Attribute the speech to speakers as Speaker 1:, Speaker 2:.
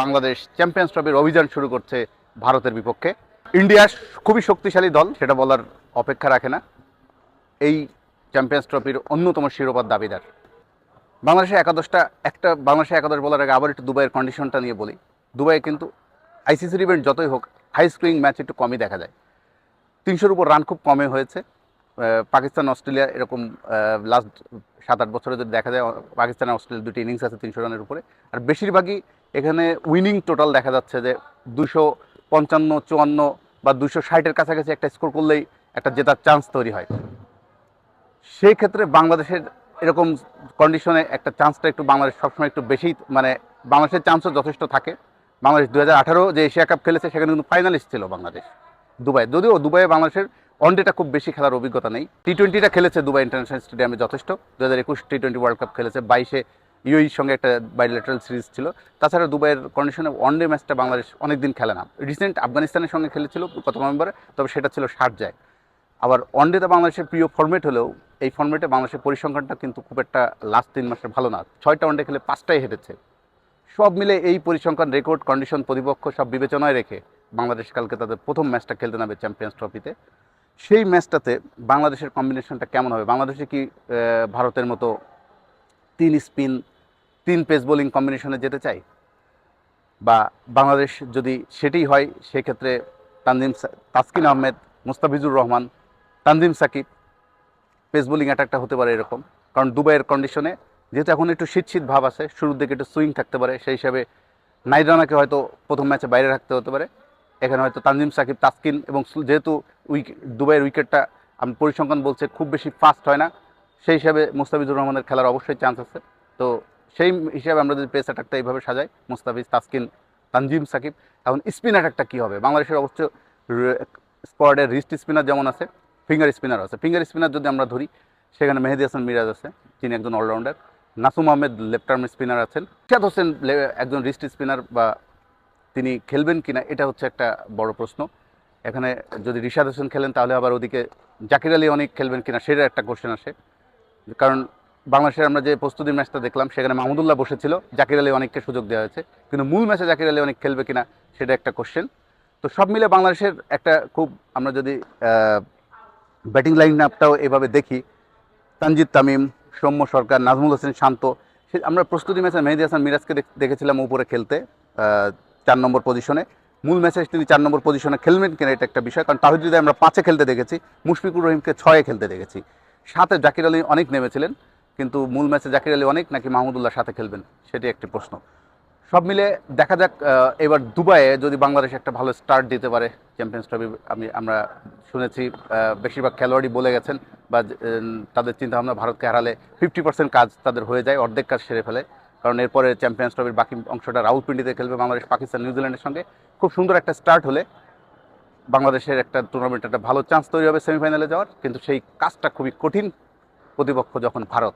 Speaker 1: Bangladesh champions ট্রফির অভিযান শুরু করছে ভারতের বিপক্ষে। ইন্ডিয়া খুবই শক্তিশালী দল, সেটা বলার অপেক্ষা রাখে না। এই চ্যাম্পিয়ন্স ট্রফির অন্যতম শিরোপার দাবিদার। বাংলাদেশে একাদশটা, একটা বাংলাদেশে একাদশ বলার আগে আবার একটু দুবাইয়ের কন্ডিশনটা নিয়ে বলি। দুবাইয়ে কিন্তু আইসিসির ইভেন্ট যতই হোক হাই স্কোরিং ম্যাচ একটু কমই দেখা যায়। তিনশোর উপর রান খুব কমে হয়েছে। পাকিস্তান, অস্ট্রেলিয়া এরকম লাস্ট সাত, আট বছরে যদি দেখা যায়, পাকিস্তান, অস্ট্রেলিয়া দুটি ইনিংস আছে তিনশো রানের উপরে। আর বেশিরভাগই এখানে উইনিং টোটাল দেখা যাচ্ছে যে দুশো পঞ্চান্ন, চুয়ান্ন বা দুশো ষাটের কাছাকাছি একটা স্কোর করলেই একটা জেতার চান্স তৈরি হয়। সেই ক্ষেত্রে বাংলাদেশের এরকম কন্ডিশনে একটা চান্সটা একটু বাংলাদেশ সবসময় একটু বেশি মানে বাংলাদেশের চান্সও যথেষ্ট থাকে। বাংলাদেশ দু হাজার আঠারো যে এশিয়া কাপ খেলেছে, সেখানে কিন্তু ফাইনালিস্ট ছিল বাংলাদেশ। দুবাই, যদিও দুবাইয়ে বাংলাদেশের ওয়ানডেটা খুব বেশি খেলার অভিজ্ঞতা নেই। টি টোয়েন্টিটা খেলেছে দুবাই ইন্টারন্যাশনাল স্টেডিয়ামে যথেষ্ট। দু হাজার একুশ টি টোয়েন্টি ওয়ার্ল্ড কাপ খেলেছে, বাইশে ইউইর সঙ্গে একটা বাইলেটারাল সিরিজ ছিল। তাছাড়া দুবাইয়ের কন্ডিশনে ওয়ানডে ম্যাচটা বাংলাদেশ অনেক দিন খেলে না। রিসেন্ট আফগানিস্তানের সঙ্গে খেলেছিল গত নভেম্বরে, তবে সেটা ছিল শারজায় আবার ওয়ানডেতে বাংলাদেশের প্রিয় ফর্মেট হলেও এই ফর্মেটে বাংলাদেশের পরিসংখ্যানটা কিন্তু খুব একটা লাস্ট তিন মাসে ভালো না। ছয়টা ওয়ানডে খেলে পাঁচটাই হেরেছে। সব মিলে এই পরিসংখ্যান রেকর্ড কন্ডিশন প্রতিপক্ষ সব বিবেচনায় রেখে বাংলাদেশ কালকে তাদের প্রথম ম্যাচটা খেলতে নামবে চ্যাম্পিয়ন্স ট্রফিতে সেই ম্যাচটাতে বাংলাদেশের কম্বিনেশনটা কেমন হবে? বাংলাদেশে কি ভারতের মতো তিন স্পিন, তিন পেস বোলিং কম্বিনেশনে যেতে চাই বা বাংলাদেশ যদি সেটাই হয়, সেক্ষেত্রে তানজিম তাসকিন আহমেদ, মুস্তাফিজুর রহমান, তানজিম সাকিব পেস বোলিং অ্যাটাকটা হতে পারে এরকম। কারণ দুবাইয়ের কন্ডিশনে যেহেতু এখন একটু শীত শীত ভাব আছে, শুরুর দিকে একটু সুইং থাকতে পারে, সেই হিসাবে নাইরানাকে হয়তো প্রথম ম্যাচে বাইরে রাখতে হতে পারে। এখানে হয়তো তানজিম সাকিব, তাসকিন এবং যেহেতু উইক দুবাইয়ের উইকেটটা আমি পরিসংখ্যান বলছে খুব বেশি ফাস্ট হয় না। সেই হিসাবে মুস্তাফিজুর রহমানের খেলার অবশ্যই চান্স আছে। তো সেই হিসাবে আমরা যদি পেস অ্যাটাকটা এইভাবে সাজাই, মুস্তাফিজ, তাসকিন, তানজিম, সাকিব, এখন স্পিন অ্যাটাকটা কী হবে? বাংলাদেশের অবশ্য স্কোয়াডের রিস্ট স্পিনার যেমন আছে ফিঙ্গার স্পিনার আছে। ফিঙ্গার স্পিনার যদি আমরা ধরি, সেখানে মেহেদি হাসান মিরাজ আছে তিনি একজন allrounder Nasum Ahmed left arm spinner আছেন। রিশাদ হোসেন একজন রিস্ট স্পিনার বা তিনি খেলবেন কিনা, এটা হচ্ছে একটা বড় প্রশ্ন। এখানে যদি রিশাদ হোসেন খেলেন, তাহলে আবার ওদিকে জাকির আলী অনেক খেলবেন কিনা সেটা একটা কোশ্চেন আসে। কারণ বাংলাদেশের আমরা যে প্রস্তুতির ম্যাচটা দেখলাম, সেখানে মাহমুদুল্লাহ বসেছিল, জাকির আলী অনেককে সুযোগ দেওয়া হয়েছে। কিন্তু মূল ম্যাচে জাকির আলী অনেক খেলবে কিনা, সেটা একটা কোশ্চেন তো সব মিলে বাংলাদেশের একটা খুব আমরা যদি ব্যাটিং লাইন আপটাও এভাবে দেখি, তানজিদ তামিম, সৌম্য সরকার, নাজমুল হোসেন শান্ত, সে আমরা প্রস্তুতি ম্যাচে মেহেদি হাসান মিরাজকে দেখেছিলাম উপরে খেলতে চার নম্বর পজিশনে মূল ম্যাচে তিনি চার নম্বর পজিশনে খেলবেন কিনা এটা একটা বিষয়। কারণ তাহিদ হৃদয় আমরা পাঁচে খেলতে দেখেছি, মুশফিকুর রহিমকে ছয়ে খেলতে দেখেছি। সাথে জাকির আলী অনেক নেমেছিলেন, কিন্তু মূল ম্যাচে জাকির আলী অনেক নাকি মাহমুদুল্লাহ সাথে খেলবেন, সেটি একটি প্রশ্ন। সব মিলে দেখা যাক এবার দুবাইয়ে যদি বাংলাদেশ একটা ভালো স্টার্ট দিতে পারে চ্যাম্পিয়ন্স ট্রফি আমি, আমরা শুনেছি বেশিরভাগ খেলোয়াড়ই বলে গেছেন, বা তাদের চিন্তাভাবনা ভারতকে হারালে ফিফটি পার্সেন্ট কাজ তাদের হয়ে যায়, অর্ধেক কাজ সেরে ফেলে। কারণ এরপরে চ্যাম্পিয়ন্স ট্রফির বাকি অংশটা রাউলপিন্ডিতে খেলবে বাংলাদেশ, পাকিস্তান নিউজিল্যান্ডের সঙ্গে। খুব সুন্দর একটা স্টার্ট হলে বাংলাদেশের একটা টুর্নামেন্ট একটা ভালো চান্স তৈরি হবে সেমিফাইনালে যাওয়ার। কিন্তু সেই কাজটা খুবই কঠিন প্রতিপক্ষ যখন ভারত